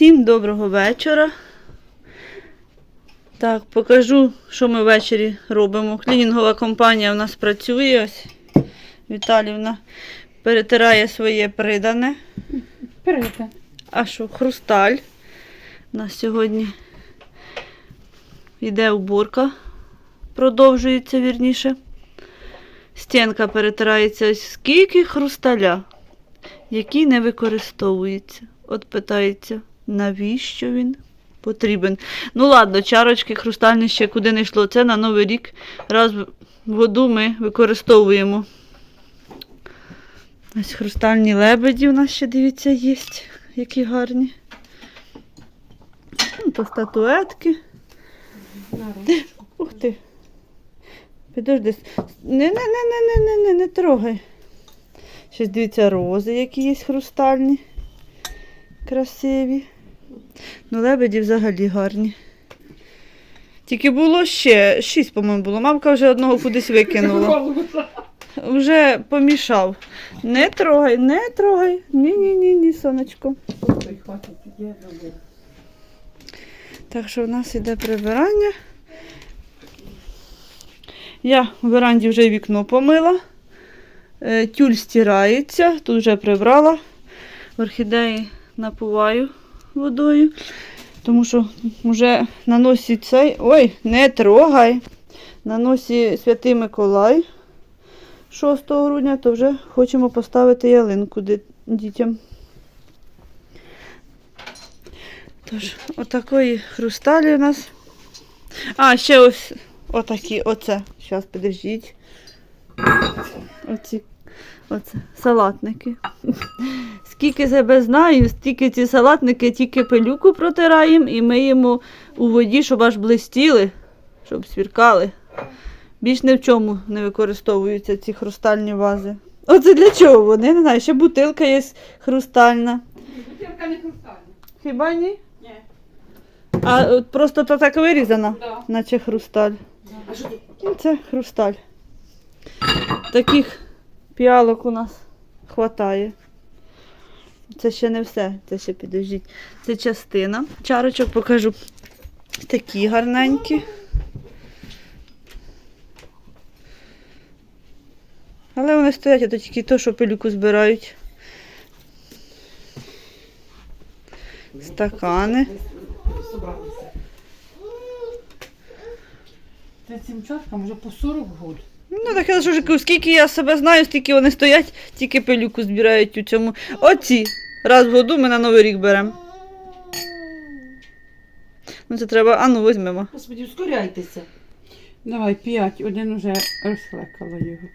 Всім доброго вечора. Так, покажу, що ми ввечері робимо. Клінінгова компанія у нас працює. Ось Віталівна перетирає своє придане. Перейте. А що, хрусталь. У нас сьогодні йде уборка. Продовжується вірніше. Стінка перетирається. Ось Скільки хрусталя, який не використовується. От питається, навіщо він потрібен. Ну ладно, чарочки хрустальні ще куди не йшло. Це на Новий рік. Раз в году ми використовуємо. Ось хрустальні лебеді у нас ще, дивіться, є. Які гарні. Ну, то статуетки. Ух ти. Підожди. Не, не, не, не, не, не, не, не трогай. Щось дивіться, рози, які є хрустальні. Красиві. Ну, лебеді взагалі гарні. Тільки було ще шість, по-моєму, було. Мамка вже одного кудись викинула. Вже помішав. Не трогай, не трогай. Ні-ні-ні, ні, сонечко. Так що в нас іде прибирання. Я в веранді вже вікно помила. Е, Тюль стирається, тут вже прибрала. Орхідеї напуваю водою. Тому що вже на носі цей. Ой, не трогай. На носі Святий Миколай 6 грудня, то вже хочемо поставити ялинку дітям. Тож, отакої хрусталі у нас. А, ще ось отакі, оце. Зараз підождіть. Оці, оце, салатники. Скільки себе знаю, стільки ці салатники тільки пилюку протираємо і миємо у воді, щоб аж блистіли, щоб свіркали. Більш ні в чому не використовуються ці хрустальні вази. Оце для чого вони? Не знаю, ще бутилка є хрустальна. Бутилка не хрустальна. Хіба ні? Ні. А от просто то так вирізана, Да. наче хрусталь. А що тут? Ну, Це хрусталь. Таких піалок у нас хватає. Це ще не все, це ще підождіть. Це частина. Чарочок покажу. Такі гарненькі. Але вони стоять, а то тільки то, що пилюку збирають. Стакани. Це цим чаткам вже по 40 год. Ну, так я ж кажу, скільки я себе знаю, стільки вони стоять, тільки пилюку збирають у цьому. Оці. Раз в году ми на Новий рік беремо. Ну, це треба, а ну візьмемо. Господи, ускоряйтеся. Давай, п'ять, один уже розхлекала його.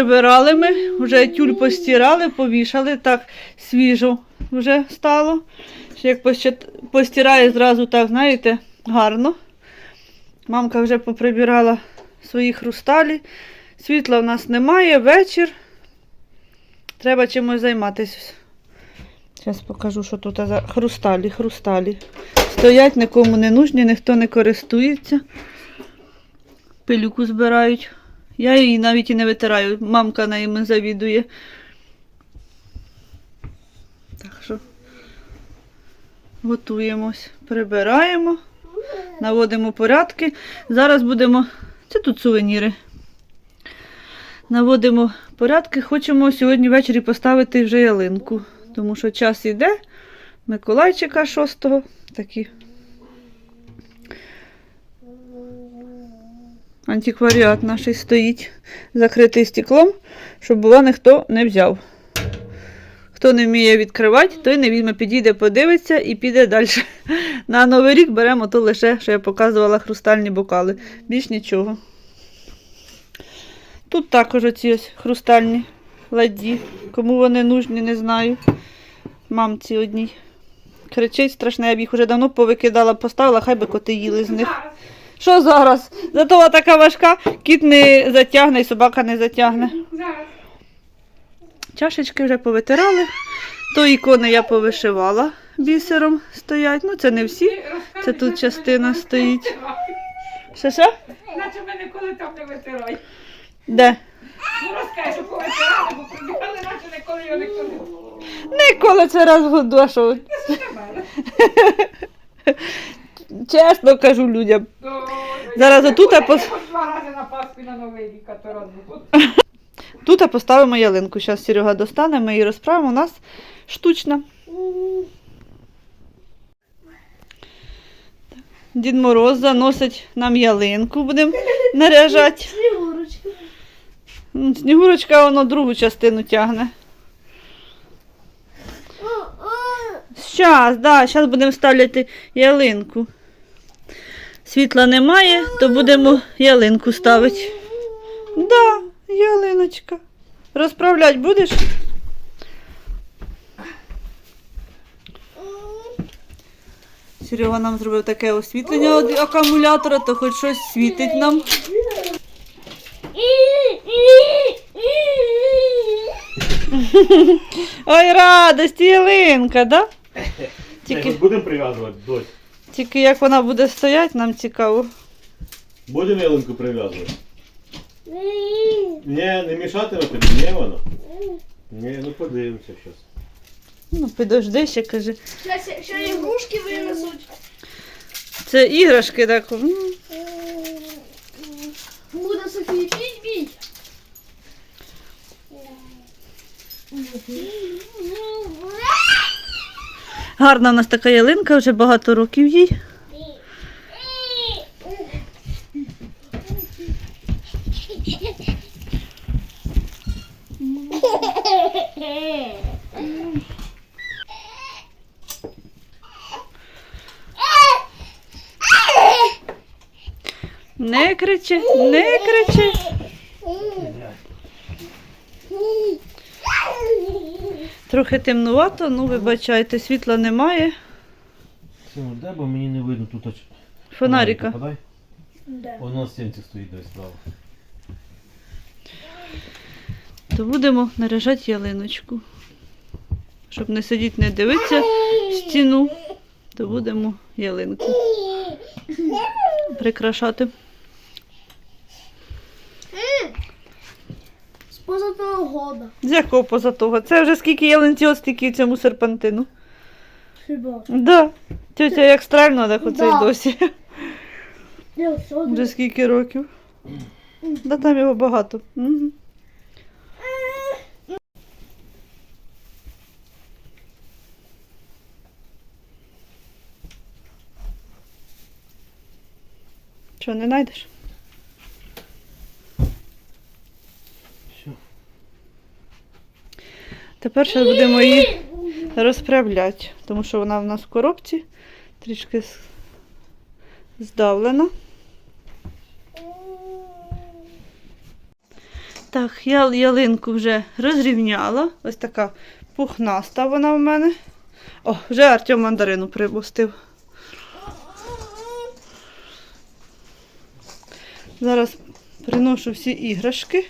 Поприбирали ми, вже тюль постирали, повішали, так свіжо вже стало. Як постирає зразу так, знаєте, гарно. Мамка вже поприбирала свої хрусталі. Світла в нас немає, вечір. Треба чимось займатися. Зараз покажу, що тут за хрусталі, хрусталі. Стоять, нікому не нужні, ніхто не користується. Пилюку збирають. Я її навіть і не витираю. Мамка ними завідує. Так що готуємось, прибираємо, наводимо порядки. Зараз будемо. Це тут сувеніри. Наводимо порядки. Хочемо сьогодні ввечері поставити вже ялинку. Тому що час іде. Миколайчика 6-го. Такі. Антикваріат наш стоїть закритий стеклом, щоб була ніхто не взяв. Хто не вміє відкривати, той не візьме, підійде, подивиться і піде далі. На Новий рік беремо то лише, що я показувала хрустальні бокали. Більш нічого. Тут також оці ось хрустальні ладі. Кому вони нужні, не знаю. Мамці одній Кричить страшне, я б їх уже давно повикидала, поставила, хай би коти їли з них. Що зараз? Зато вона така важка, кіт не затягне і собака не затягне. Зараз. Чашечки вже повитирали. То ікони я повишивала бісером стоять. Ну, це не всі. Це тут частина стоїть. Що що? Наче мене коли там не витирай. Де? Ну розкажи, що повитирали, бо прибігали, наче ніколи його ніхто не. Ніколи це раз в году, а що? Чесно кажу людям. Зараз я отут, хоч два рази на Пасху і на Новий рік, а то раз було. Тут поставимо ялинку. Зараз Серега достане, ми її розправимо. У нас штучна. Дід Мороз заносить нам ялинку, будемо наряжати. Снігурочка. Снігурочка воно другу частину тягне. Щас, да, зараз будемо ставляти ялинку. Світла немає, то будемо ялинку ставити. Да, ялиночка. Розправляти будеш? Серега нам зробив таке освітлення від акумулятора, то хоч щось світить нам. Ой, радость, ялинка, да? Тільки... Будемо прив'язувати, дось. Тільки як вона буде стояти, нам цікаво. Будемо ялинку прив'язувати. Ні, не мішатиме тобі, ні вона? Ні, ну подивимося зараз. Ну, підожди ще каже. Щас, ще ігрушки винесуть. Це іграшки так. Буде Софія біть біть. Гарна у нас така ялинка, вже багато років їй. Не кричи, не кричи. Трохи темнувато, ну вибачайте, світла немає. Сину, де, бо мені не видно тут. оч- Фонарика. Подай. Да. Воно на стінці стоїть десь справа. То будемо наряжати ялиночку. Щоб не сидіти, не дивитися в стіну, то будемо ялинку прикрашати. З позатого года. З якого поза того? Це вже скільки ялинці, от стільки цьому серпантину. Хіба? Да. Тетя як стрельно, так оце й Да. досі. Я все Вже скільки років. Да там його багато. Мгм. Що, не знайдеш? Тепер ще будемо її розправляти, тому що вона в нас в коробці трішки здавлена. Так, я ялинку вже розрівняла. Ось така пухнаста вона в мене. О, вже Артем мандарину припустив. Зараз приношу всі іграшки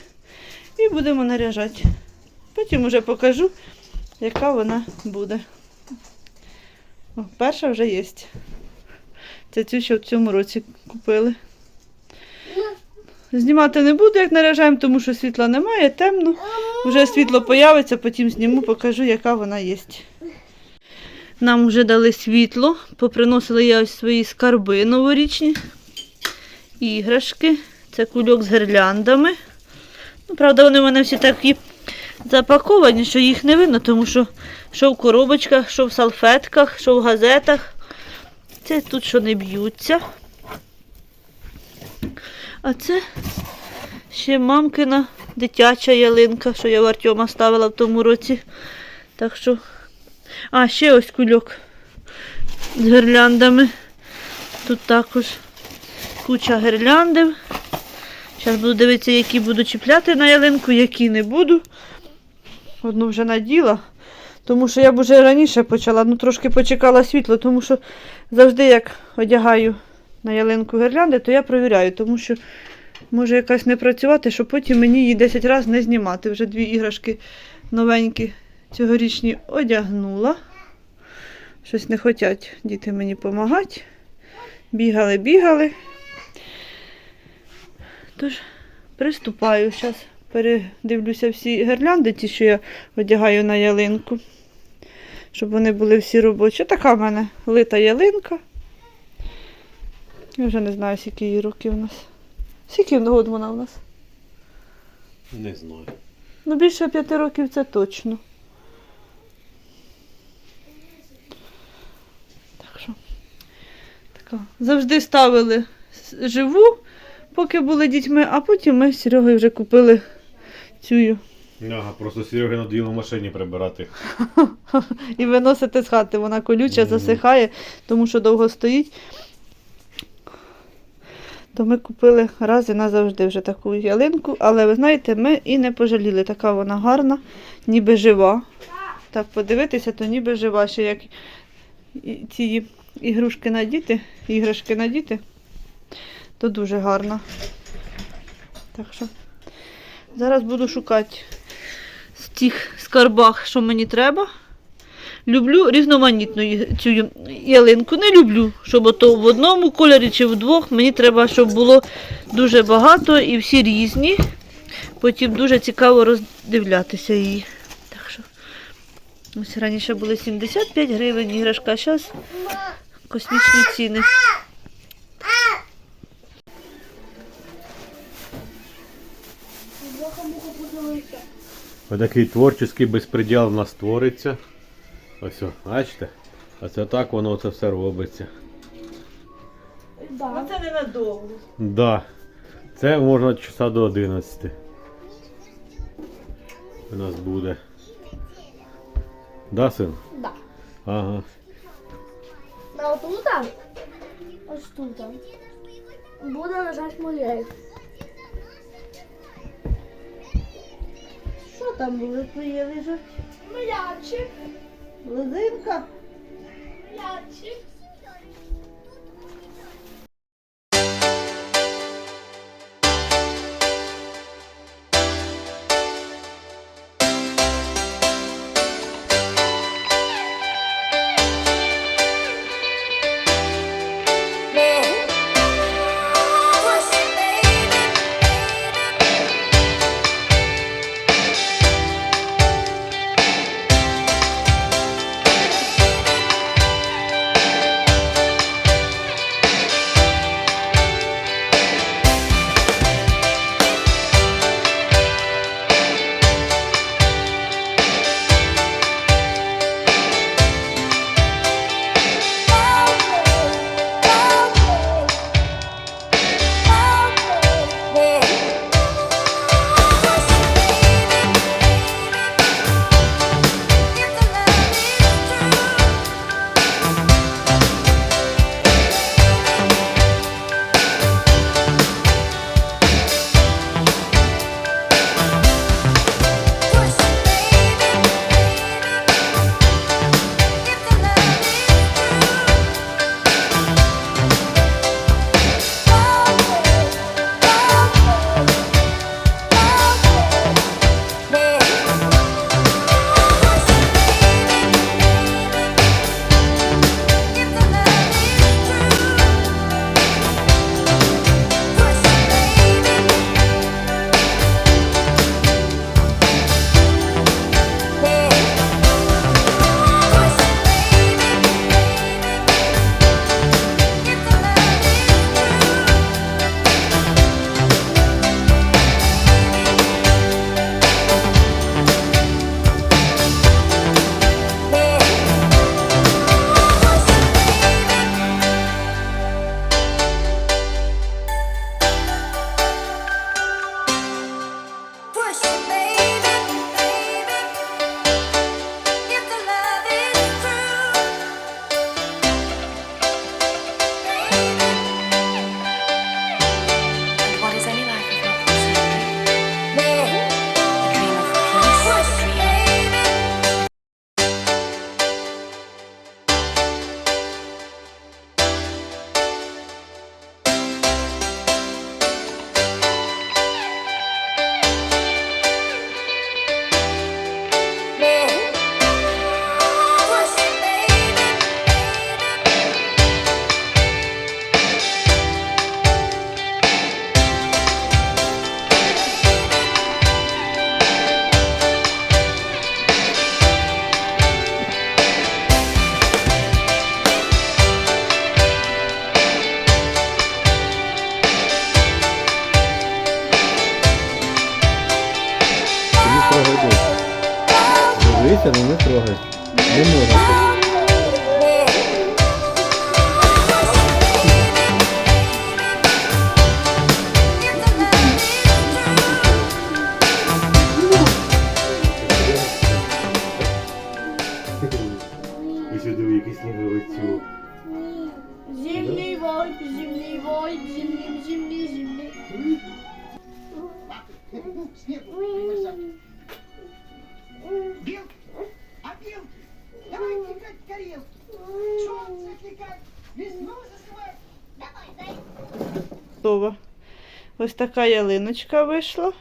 і будемо наряжати. Потім вже покажу, яка вона буде. О, перша вже є. Це цю, що в цьому році купили. Знімати не буду, як наряжаємо, тому що світла немає, темно. Вже світло появиться, потім зніму, покажу, яка вона є. Нам вже дали світло, поприносила я ось свої скарби новорічні, іграшки. Це кульок з гірляндами. Ну, правда, вони в мене всі такі запаковані, що їх не видно, тому що що в коробочках, що в салфетках, що в газетах. Це тут що не б'ються. А це ще мамкина дитяча ялинка, що я в Артема ставила в тому році. Так що. А, ще ось кульок з гірляндами. Тут також куча гірляндів. Зараз буду дивитися, які буду чіпляти на ялинку, які не буду. Одну вже наділа, Тому що я б уже раніше почала, ну трошки почекала світло, тому що завжди як одягаю на ялинку гірлянди, то я провіряю, тому що може якась не працювати, щоб потім мені її 10 разів не знімати. Вже дві іграшки новенькі цьогорічні одягнула. Щось не хочуть діти мені допомагати. Бігали, бігали. Тож, приступаю. Зараз передивлюся всі гірлянди, ті, що я одягаю на ялинку. Щоб вони були всі робочі. Така в мене лита ялинка. Я вже не знаю, скільки її років у нас. Скільки год вона у нас? Не знаю. Ну, більше п'яти років це точно. Так що. Така. Завжди ставили живу, поки були дітьми, а потім ми з Серегою вже купили цю Ага, просто Сереги надоїло в машині прибирати. і виносити з хати. Вона колюча, засихає, тому що довго стоїть. То ми купили раз і назавжди вже таку ялинку, але ви знаєте, ми і не пожаліли. Така вона гарна, ніби жива. Так подивитися, то ніби жива. Ще як ці ігрушки надіти, іграшки надіти, то дуже гарна. Так що зараз буду шукати в тих скарбах, що мені треба. Люблю різноманітну цю ялинку. Не люблю, щоб ото в одному кольорі чи в двох. Мені треба, щоб було дуже багато і всі різні. Потім дуже цікаво роздивлятися її. Так що ось раніше були 75 гривень іграшка, а зараз космічні ціни. Отакий творчий безпреділ в нас твориться. Ось, бачите? А це так воно це все робиться. Да. Це ненадовго. Да. Це можна часа до 11. У нас буде. Да, син? Да. Ага. На отут? Ось тут. Буде лежать моє. Там буде твоє лежать? Млячик. Лизинка? М'ячик. শুরু হয়েছে Ось така ялиночка вийшла.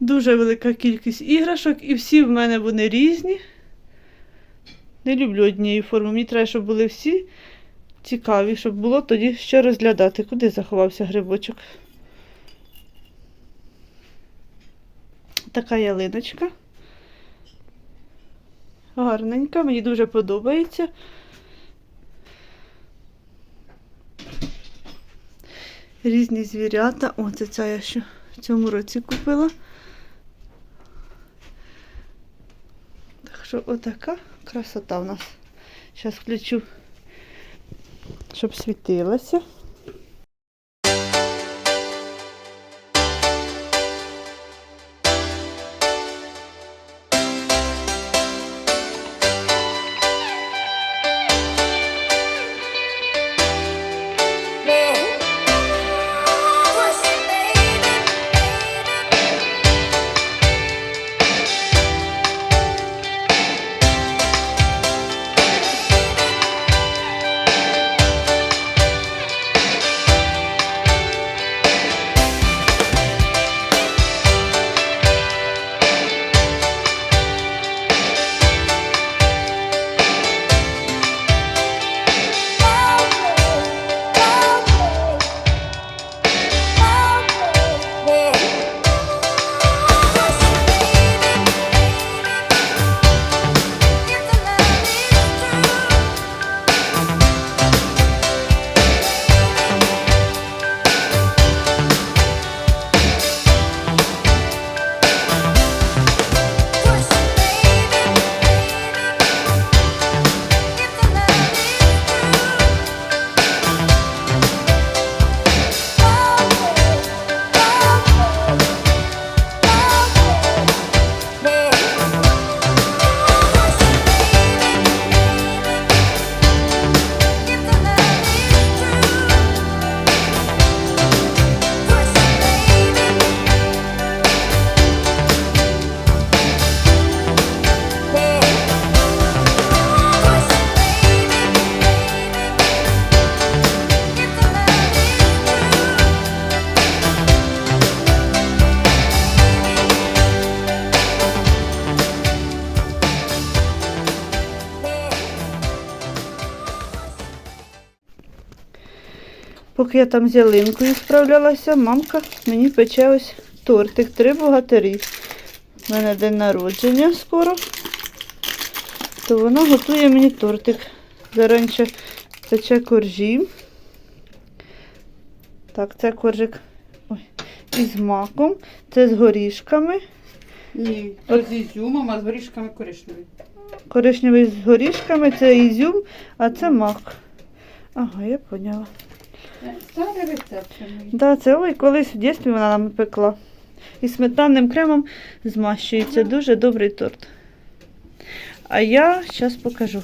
Дуже велика кількість іграшок, і всі в мене вони різні. Не люблю однієї форми. Мені треба, щоб були всі цікаві, щоб було тоді що розглядати. Куди заховався грибочок? Така ялиночка. Гарненька, мені дуже подобається. Різні звірята. О, це ця я ще в цьому році купила. Так що отака красота в нас. Зараз включу, щоб світилася. Поки я там з ялинкою справлялася, мамка мені пече ось тортик, три богатирі. У мене день народження скоро. То вона готує мені тортик. Заранче пече коржі. Так, це коржик ой, із маком, це з горішками. Ні, то з ізюмом, а з горішками коричневий. Коричневий з горішками, це ізюм, а це мак. Ага, я поняла. Старий рецепт. це. Да, це ой, колись в дитинстві вона нам пекла. І сметанним кремом змащується. Дуже добрий торт. А я зараз покажу.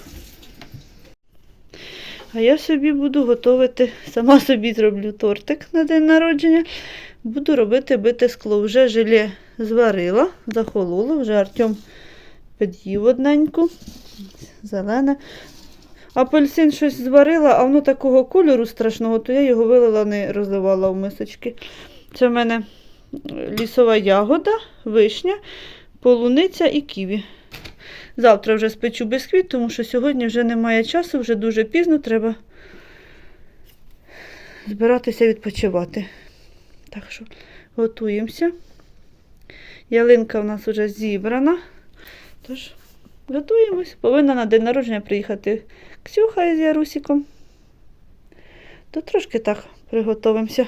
А я собі буду готувати, сама собі зроблю тортик на день народження. Буду робити бите скло. Вже желе зварила, захололо, вже Артем під'їв одненьку. Зелене. Апельсин щось зварила, а воно такого кольору страшного, то я його вилила, не розливала в мисочки. Це в мене лісова ягода, вишня, полуниця і ківі. Завтра вже спечу бісквіт, тому що сьогодні вже немає часу, вже дуже пізно, треба збиратися відпочивати. Так що готуємося. Ялинка в нас вже зібрана. Тож, готуємось. Повинна на день народження приїхати Ксюха із Ярусіком. То трошки так приготовимося.